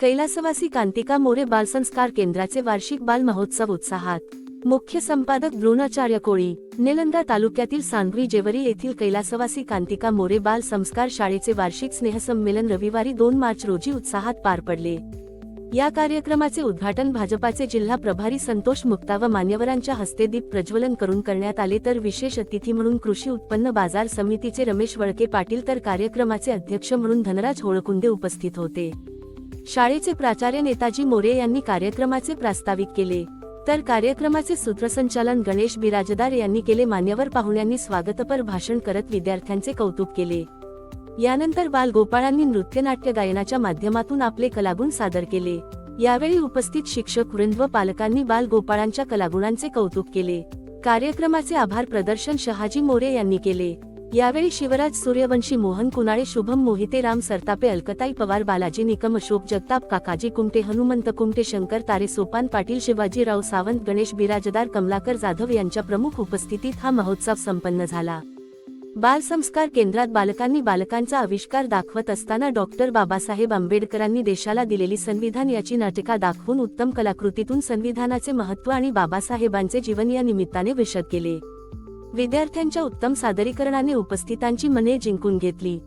कैलासवासी कांतिका मोरे बालसंस्कार केंद्राचे वार्षिक बाल महोत्सव उत्साहात. मुख्य संपादक द्रोणाचार्य कोळी निलंदा तालुक्यातील सांगवी जेवरी येथील कैलासवासी कांतिका मोरे बाल संस्कार शाळेचे वार्षिक स्नेहसंमेलन रविवारी दोन मार्च रोजी उत्साहात पार पडले. या कार्यक्रमाचे उद्घाटन भाजपाचे जिल्हा प्रभारी संतोष मुक्ता व मान्यवरांच्या हस्ते दीप प्रज्वलन करून करण्यात आले तर विशेष अतिथी म्हणून कृषी उत्पन्न बाजार समितीचे रमेश वळके पाटील तर कार्यक्रमाचे अध्यक्ष म्हणून धनराज होळकुंदे उपस्थित होते. शाळेचे प्राचार्य नेताजी मोरे यांनी कार्यक्रमाचे प्रास्ताविक केले. तर कार्यक्रमाचे सूत्रसंचालन गणेश बिराजदार यांनी केले मान्यवर पाहुण्यांनी स्वागतपर भाषण करत विद्यार्थ्यांचे कौतुक केले. यानंतर बाल गोपाळांनी नृत्यनाट्य गायनाच्या माध्यमातून आपले कलागुण सादर केले. यावेळी उपस्थित शिक्षक वृंद व पालकांनी बालगोपाळांच्या कलागुणांचे कौतुक केले. कार्यक्रमाचे आभार प्रदर्शन शहाजी मोरे यांनी केले. यावेळी शिवराज सूर्यवंशी मोहन कुनाळे शुभम मोहिते राम सरतापे अलकताई पवार बालाजी निकम अशोक जगताप काकाजी कुमटे हनुमंत कुमटे शंकर तारे सोपान पाटील शिवाजीराव सावंत गणेश बिराजदार कमलाकर जाधव यांच्या प्रमुख उपस्थितीत हा महोत्सव संपन्न झाला. बाल संस्कार केंद्रात बालकांनी बालकांचा आविष्कार दाखवत असताना डॉक्टर बाबासाहेब आंबेडकरांनी देशाला दिलेली संविधान याची नाटिका दाखवून उत्तम कलाकृतीतून संविधानाचे महत्त्व आणि बाबासाहेबांचे जीवन या निमित्ताने विशद केले. विद्यार्थ्यांच्या उत्तम सादरीकरणाने उपस्थितांची मने जिंकून घेतली.